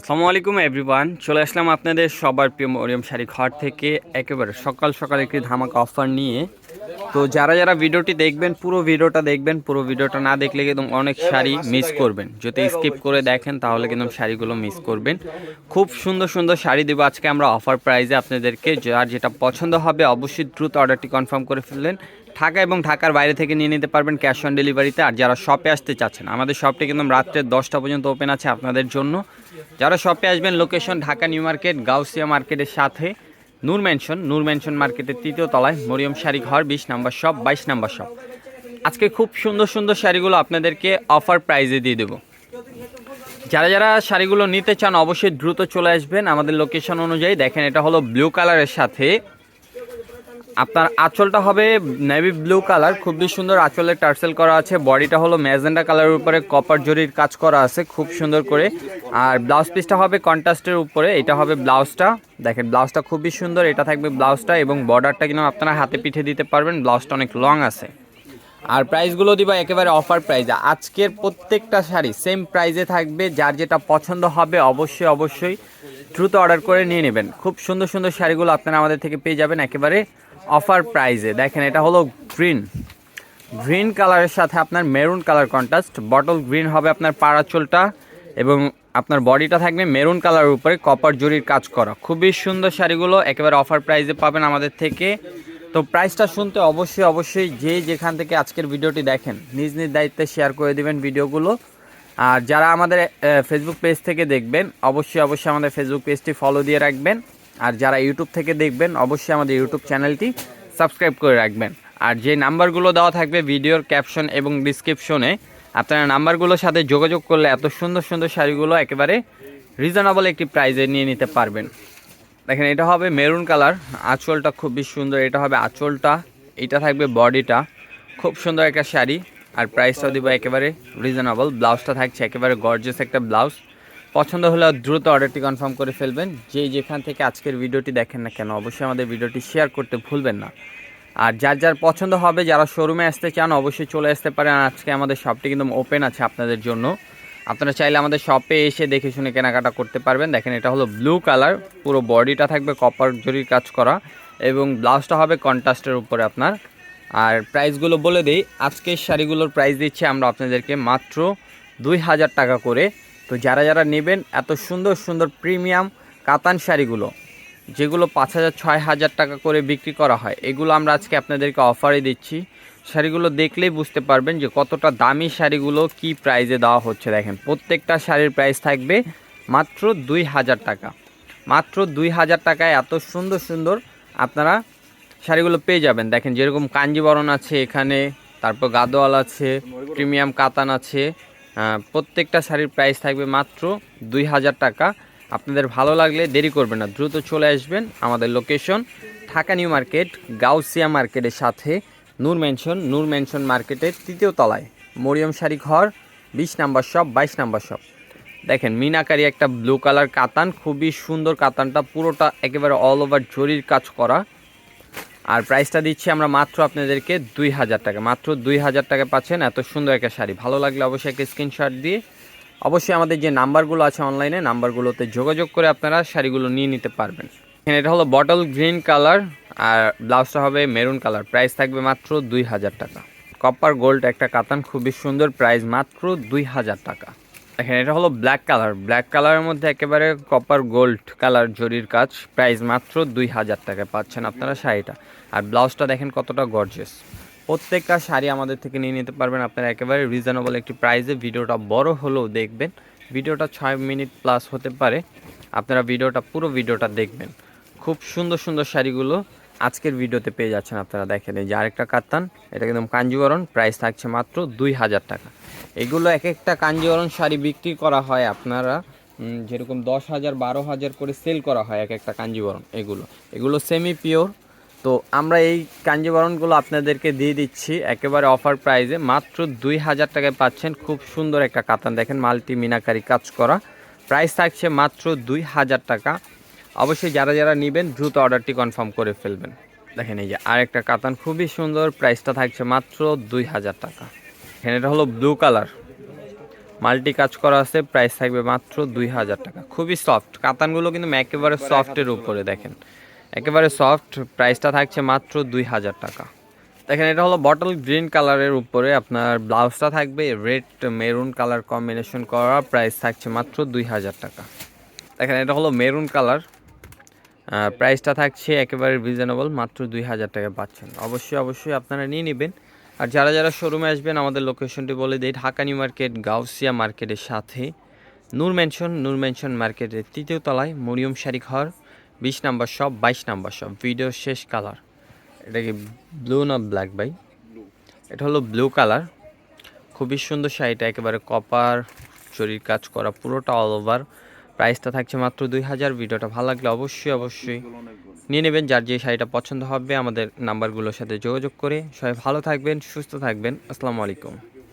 আসসালামু আলাইকুম এভরিওয়ান চলে আসলাম আপনাদের সবার প্রিয় মরিয়ম শাড়ি ঘর থেকে। একেবারে সকাল সকাল একটি ধামাকা অফার নিয়ে তো যারা যারা ভিডিওটি দেখবেন, পুরো ভিডিওটা দেখবেন, পুরো ভিডিওটা না দেখলে কিন্তু অনেক শাড়ি মিস করবেন। যদি স্কিপ করে দেখেন, তাহলে কিন্তু শাড়িগুলো মিস করবেন। খুব সুন্দর সুন্দর শাড়ি দেবো আজকে আমরা অফার প্রাইজে আপনাদেরকে। যার যেটা পছন্দ হবে, অবশ্যই দ্রুত অর্ডারটি কনফার্ম করে ফেললেন ঢাকা এবং ঢাকার বাইরে থেকে নিয়ে নিতে পারবেন ক্যাশ অন ডেলিভারিতে আর যারা শপে আসতে চাচ্ছেন, আমাদের শপটি কিন্তু রাত্রে দশটা পর্যন্ত ওপেন আছে আপনাদের জন্য। যারা শপে আসবেন location Dhaka new market, Gausia মার্কেটের সাথে। নূর ম্যানশন নূর ম্যানশন মার্কেটের তৃতীয় তলায় মরিয়ম শাড়ি ঘর বিশ নাম্বার শপ, বাইশ নাম্বার শপ। আজকে খুব সুন্দর সুন্দর শাড়িগুলো আপনাদেরকে অফার প্রাইজে দিয়ে দেবো। যারা যারা শাড়িগুলো নিতে চান অবশ্যই দ্রুত চলে আসবেন আমাদের লোকেশন অনুযায়ী। দেখেন, এটা হলো ব্লু কালারের সাথে আপনার আঁচলটা হবে নেভি ব্লু কালার খুবই সুন্দর আঁচলের টার্সেল করা আছে। বডিটা হলো ম্যাজেন্ডা কালারের উপরে কপার জরির কাজ করা আছে, খুব সুন্দর করে। আর ব্লাউজ পিসটা হবে কন্ট্রাস্টের উপরে, এটা হবে ব্লাউজটা দেখেন ব্লাউজটা খুবই সুন্দর, এটা থাকবে ব্লাউজটা এবং বর্ডারটা কিন্তু আপনারা হাতে পিঠে দিতে পারবেন ব্লাউজটা অনেক লং আছে। আর প্রাইসগুলো দিবা একেবারে অফার প্রাইজে আজকের প্রত্যেকটা শাড়ি সেম প্রাইজে থাকবে, যার যেটা পছন্দ হবে, অবশ্যই অবশ্যই দ্রুত অর্ডার করে নিয়ে নেবেন। খুব সুন্দর সুন্দর শাড়িগুলো আপনারা আমাদের থেকে পেয়ে যাবেন একেবারে অফার প্রাইজে দেখেন, এটা হলো গ্রিন গ্রিন কালারের সাথে আপনার maroon colour contrast bottle green হবে আপনার পাড়াচলটা এবং আপনার বডিটা থাকবে মেরুন কালারের উপরে কপার জরির কাজ করা। খুবই সুন্দর শাড়িগুলো একেবারে অফার প্রাইজে পাবেন আমাদের থেকে। তো প্রাইসটা শুনতে অবশ্যই অবশ্যই যে যেখান থেকে আজকের ভিডিওটি দেখেন, নিজ নিজ দায়িত্বে শেয়ার করে দেবেন ভিডিওগুলো আর যারা আমাদের ফেসবুক পেজ থেকে দেখবেন, অবশ্যই অবশ্যই আমাদের ফেসবুক পেজটি ফলো দিয়ে রাখবেন। আর যারা ইউটিউব থেকে দেখবেন, অবশ্যই আমাদের ইউটিউব চ্যানেলটি সাবস্ক্রাইব করে রাখবেন। আর যে নাম্বারগুলো দেওয়া থাকবে ভিডিওর ক্যাপশন এবং ডিসক্রিপশনে আপনারা নাম্বারগুলোর সাথে যোগাযোগ করলে এত সুন্দর সুন্দর শাড়িগুলো একেবারে রিজনেবল একটি প্রাইজে নিয়ে নিতে পারবেন। দেখেন, এটা হবে মেরুন কালার আঁচলটা খুবই সুন্দর, এটা হবে আঁচলটা, এটা থাকবে বডিটা খুব সুন্দর একটা শাড়ি। আর প্রাইসটাও দিব একেবারে রিজনেবল ব্লাউজটা থাকছে একেবারে গর্জিয়াস একটা ব্লাউজ পছন্দ হলে দ্রুত অর্ডারটি কনফার্ম করে ফেলবেন। যেই যেখান থেকে আজকের ভিডিওটি দেখেন না কেন, অবশ্যই আমাদের ভিডিওটি শেয়ার করতে ভুলবেন না। আর যার যার পছন্দ হবে, যারা শোরুমে আসতে চান, অবশ্যই চলে আসতে পারেন। আজকে আমাদের শপটি কিন্তু ওপেন আছে আপনাদের জন্য। আপনারা চাইলে আমাদের শপে এসে দেখে শুনে কেনাকাটা করতে পারবেন। দেখেন, এটা হলো ব্লু কালার পুরো বডিটা থাকবে কপার জরির কাজ করা। এবং ব্লাউজটা হবে কন্ট্রাস্টের উপরে আপনার। আর প্রাইসগুলো বলে দিই, আজকের শাড়িগুলোর প্রাইস দিচ্ছি আমরা আপনাদেরকে মাত্র দুই হাজার টাকা করে। তো যারা যারা নেবেন, এত সুন্দর সুন্দর প্রিমিয়াম কাতান শাড়িগুলো, যেগুলো পাঁচ হাজার, ছয় হাজার টাকা করে বিক্রি করা হয়, এগুলো আমরা আজকে আপনাদেরকে অফারে দিচ্ছি। শাড়িগুলো দেখলেই বুঝতে পারবেন যে কতটা দামি শাড়িগুলো কি প্রাইজে দেওয়া হচ্ছে। দেখেন, প্রত্যেকটা শাড়ির প্রাইস থাকবে মাত্র দুই হাজার টাকা। মাত্র দুই হাজার টাকায় এত সুন্দর সুন্দর আপনারা শাড়িগুলো পেয়ে যাবেন। দেখেন যেরকম কাঞ্জিবরণ আছে এখানে, তারপর গাদোয়াল আছে, প্রিমিয়াম কাতান আছে। প্রত্যেকটা শাড়ির প্রাইস থাকবে মাত্র দুই হাজার টাকা। আপনাদের ভালো লাগলে দেরি করবেন না, দ্রুত চলে আসবেন আমাদের location Dhaka new market, Gausia মার্কেটের সাথে নূর ম্যানশন নূর ম্যানশন মার্কেটের তৃতীয় তলায়। মরিয়ম শাড়ি ঘর, বিশ নাম্বার শপ বাইশ নাম্বার শপ দেখেন মিনাকারি একটা ব্লু কালার কাতান, খুবই সুন্দর কাতানটা, পুরোটা একেবারে অল ওভার জরির কাজ করা। আর প্রাইসটা দিচ্ছি আমরা মাত্র আপনাদেরকে দুই হাজার টাকা। মাত্র দুই হাজার টাকা পাচ্ছেন এত সুন্দর একটা শাড়ি। ভালো লাগলে অবশ্যই একটা স্ক্রিনশট দিয়ে অবশ্যই আমাদের যে নাম্বারগুলো আছে অনলাইনে নাম্বারগুলোতে যোগাযোগ করে আপনারা শাড়িগুলো নিয়ে নিতে পারবেন। এখানে এটা হলো বটল গ্রিন কালার আর ব্লাউজটা হবে মেরুন কালার প্রাইস থাকবে মাত্র দুই হাজার টাকা। কপার গোল্ড একটা কাতান, খুবই সুন্দর। প্রাইস মাত্র দুই হাজার টাকা। দেখেন, এটা হলো ব্ল্যাক কালার ব্ল্যাক কালারের মধ্যে একেবারে কপার গোল্ড কালার জরির কাজ। প্রাইস মাত্র দুই হাজার টাকায় পাচ্ছেন আপনারা শাড়িটা। আর ব্লাউজটা দেখেন কতটা গর্জিয়াস প্রত্যেকটা শাড়ি আমাদের থেকে নিয়ে নিতে পারবেন। আপনারা একেবারে রিজনেবল একটি প্রাইসে ভিডিওটা বড় হলেও দেখবেন। ভিডিওটা ছয় মিনিট প্লাস হতে পারে। আপনারা ভিডিওটা, পুরো ভিডিওটা দেখবেন। খুব সুন্দর সুন্দর শাড়িগুলো আজকের ভিডিওতে পেয়ে যাচ্ছেন আপনারা দেখেন এই যে আরেকটা কাতান এটা একদম কাঞ্জিবরণ প্রাইস থাকছে মাত্র দুই হাজার টাকা। এগুলো এক একটা কাঞ্জিবরণ শাড়ি বিক্রি করা হয় আপনারা যেরকম দশ হাজার, বারো হাজার করে সেল করা হয় এক একটা কাঞ্জিবরণ, এগুলো। এগুলো সেমি পিওর তো আমরা এই কাঞ্জিবরণগুলো আপনাদেরকে দিয়ে দিচ্ছি, একেবারে অফার প্রাইসে মাত্র দুই হাজার টাকায় পাচ্ছেন খুব সুন্দর একটা কাতান দেখেন মাল্টি মিনাকারি কাজ করা। প্রাইস থাকছে মাত্র দুই হাজার টাকা। অবশ্যই যারা যারা নেবেন, দ্রুত অর্ডারটি কনফার্ম করে ফেলবেন। দেখেন এই যে আরেকটা কাতান, খুবই সুন্দর প্রাইসটা থাকছে মাত্র দুই হাজার টাকা। এখানে এটা হলো ব্লু কালার মাল্টি কাজ করা আছে প্রাইস থাকবে মাত্র দুই হাজার টাকা। খুবই সফট কাতানগুলো কিন্তু একেবারে সফটের উপরে, দেখেন। একেবারে সফট প্রাইসটা থাকছে মাত্র দুই হাজার টাকা। দেখেন এটা হলো বটল গ্রিন কালারের উপরে, আপনার ব্লাউজটা থাকবে রেড মেরুন কালার কম্বিনেশন করা প্রাইস থাকছে মাত্র দুই হাজার টাকা। দেখেন এটা হলো মেরুন কালার প্রাইসটা থাকছে একেবারে রিজনেবল মাত্র দুই হাজার টাকা পাচ্ছেন। অবশ্যই অবশ্যই আপনারা নিয়ে নেবেন। আর যারা যারা শোরুমে আসবেন, আমাদের লোকেশনটি বলে দিই, ঢাকা নিউ মার্কেট, গাউসিয়া মার্কেটের সাথে। নূর মেনশন নূর মেনশন মার্কেটের তৃতীয় তলায়, মরিয়ম শাড়ি ঘর, বিশ নাম্বার শপ বাইশ নাম্বার শপ ভিডিও শেষ কালার এটা কি ব্লু না ব্ল্যাক বাই এটা হলো ব্লু কালার খুবই সুন্দর শাড়িটা, একেবারে কপার শরীর কাজ করা, পুরোটা অল ওভার প্রাইসটা থাকছে মাত্র দুই হাজার। ভিডিওটা ভালো লাগলে অবশ্যই অবশ্যই নিয়ে নেবেন। যার যে শাড়িটা পছন্দ হবে, আমাদের নাম্বারগুলোর সাথে যোগাযোগ করে সবাই ভালো থাকবেন, সুস্থ থাকবেন। আসসালামু আলাইকুম।